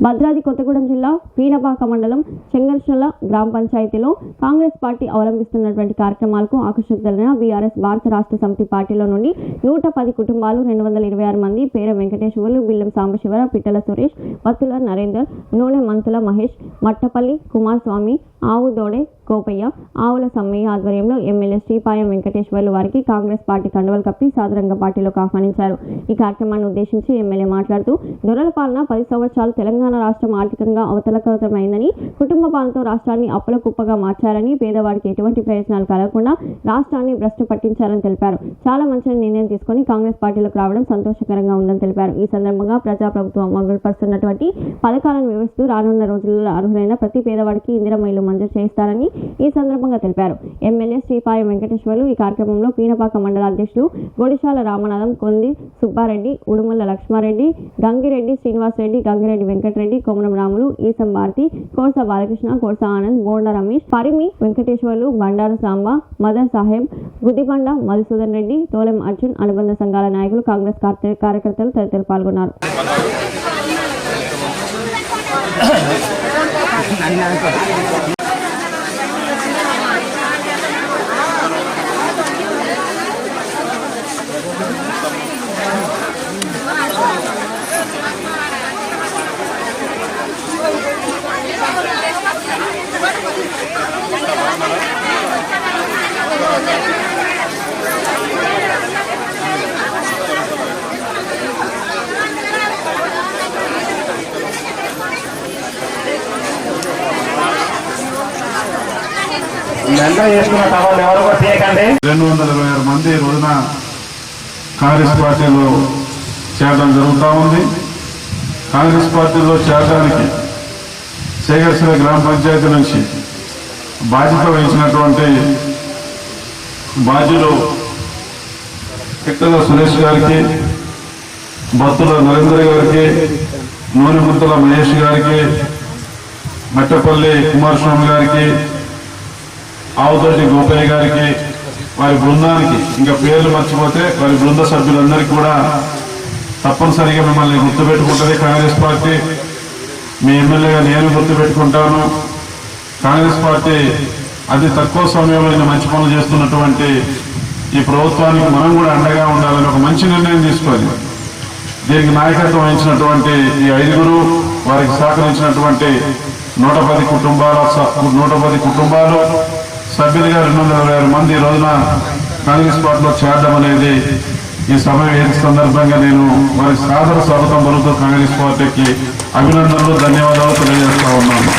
భద్రాద్రి కొత్తగూడెం జిల్లా పీనపాక మండలం చెంగర్షల గ్రామ పంచాయతీలో కాంగ్రెస్ పార్టీ అవలంబిస్తున్నటువంటి కార్యక్రమాలకు ఆకర్షితులైన బీఆర్ఎస్ భారత రాష్ట్ర సమితి పార్టీలో నుండి నూట పది కుటుంబాలు రెండు వందల ఇరవై ఆరు మంది పేర వెంకటేశ్వర్లు బిల్లం సాంబశివరావు పిట్టల సురేష్ పత్తుల నరేందర్ నూనె మంతుల మహేష్ మట్టపల్లి కుమారస్వామి ఆవు దోడే కోపయ్య ఆవుల సమ్మయ్య ఆధ్వర్యంలో ఎమ్మెల్యే శ్రీపాయం వెంకటేశ్వర్లు వారికి కాంగ్రెస్ పార్టీ కండువలు కప్పి సాధారణంగా పార్టీలోకి ఆహ్వానించారు. ఈ కార్యక్రమాన్ని ఉద్దేశించి ఎమ్మెల్యే మాట్లాడుతూ దొరల పాలన పది సంవత్సరాలు తెలంగాణ రాష్ట్రం ఆర్థికంగా అవతలకృతమైందని కుటుంబ పాలనతో రాష్ట్రాన్ని అప్పుల కుప్పగా మార్చారని పేదవాడికి ఎటువంటి ప్రయోజనాలు కలగకుండా రాష్ట్రాన్ని భ్రష్టు పట్టించారని తెలిపారు. చాలా మంచి నిర్ణయం తీసుకొని కాంగ్రెస్ పార్టీలోకి రావడం సంతోషకరంగా ఉందని తెలిపారు. ఈ సందర్భంగా ప్రజాప్రభుత్వం అమలుపరుస్తున్నటువంటి పథకాలను వివరిస్తూ రానున్న రోజుల్లో అర్హులైన ప్రతి పేదవాడికి ఇందిరమైలు మంజూరు చేస్తారని ఈ సందర్భంగా తెలిపారు. ఎమ్మెల్యే శ్రీపాయ వెంకటేశ్వర్లు ఈ కార్యక్రమంలో పీనపాక మండల అధ్యక్షులు గొడిశాల రామనాథం కొంది సుబ్బారెడ్డి ఉడుమల్ల లక్ష్మారెడ్డి గంగిరెడ్డి శ్రీనివాసరెడ్డి గంగిరెడ్డి వెంకటరెడ్డి కొమరం రాములు ఈసం భారతి కోర్స బాలకృష్ణ కోర్స ఆనంద్ బోండ రమేష్ పరిమి వెంకటేశ్వర్లు బండారు సాంబ మదన్ సాహెబ్ గుదిబండ మధుసూదన్ రెడ్డి తోలెం అర్జున్ అనుబంధ సంఘాల నాయకులు కాంగ్రెస్ కార్య- కార్యకర్తలు తదితరులు పాల్గొన్నారు. దండ చేసుకున్న రెండు వందల ఇరవై ఆరు మంది రోజున కాంగ్రెస్ పార్టీలో చేరడం జరుగుతూ ఉంది. కాంగ్రెస్ పార్టీలో చేరడానికి శేఖర్శిల గ్రామ పంచాయతీ నుంచి బాధ్యత వహించినటువంటి బాధ్యులు పిక్కల సురేష్ గారికి భక్తుల నరేంద్ర గారికి నూనె ముద్దల మహేష్ గారికి మట్టపల్లి కుమారస్వామి గారికి ఆవుతోటి గోపయ్య గారికి వారి బృందానికి ఇంకా పేర్లు మర్చిపోతే వారి బృంద సభ్యులందరికీ కూడా తప్పనిసరిగా మిమ్మల్ని గుర్తుపెట్టుకుంటుంది కాంగ్రెస్ పార్టీ. మీ ఎమ్మెల్యేగా నేను గుర్తుపెట్టుకుంటాను. కాంగ్రెస్ పార్టీ అతి తక్కువ సమయంలో మంచి పనులు చేస్తున్నటువంటి ఈ ప్రభుత్వానికి మనం కూడా అండగా ఉండాలని ఒక మంచి నిర్ణయం తీసుకొని దీనికి నాయకత్వం వహించినటువంటి ఈ ఐదుగురు వారికి సహకరించినటువంటి నూట పది కుటుంబాల నూట పది కుటుంబాలు సభ్యులుగా రెండు వందల ఇరవై ఆరు మంది ఈ రోజున కాంగ్రెస్ పార్టీలో చేరడం అనేది ఈ సభ వేదిక సందర్భంగా నేను వారి సాదర స్వాగతం పలుకుతూ కాంగ్రెస్ పార్టీకి అభినందనలు ధన్యవాదాలు తెలియజేస్తా ఉన్నాను.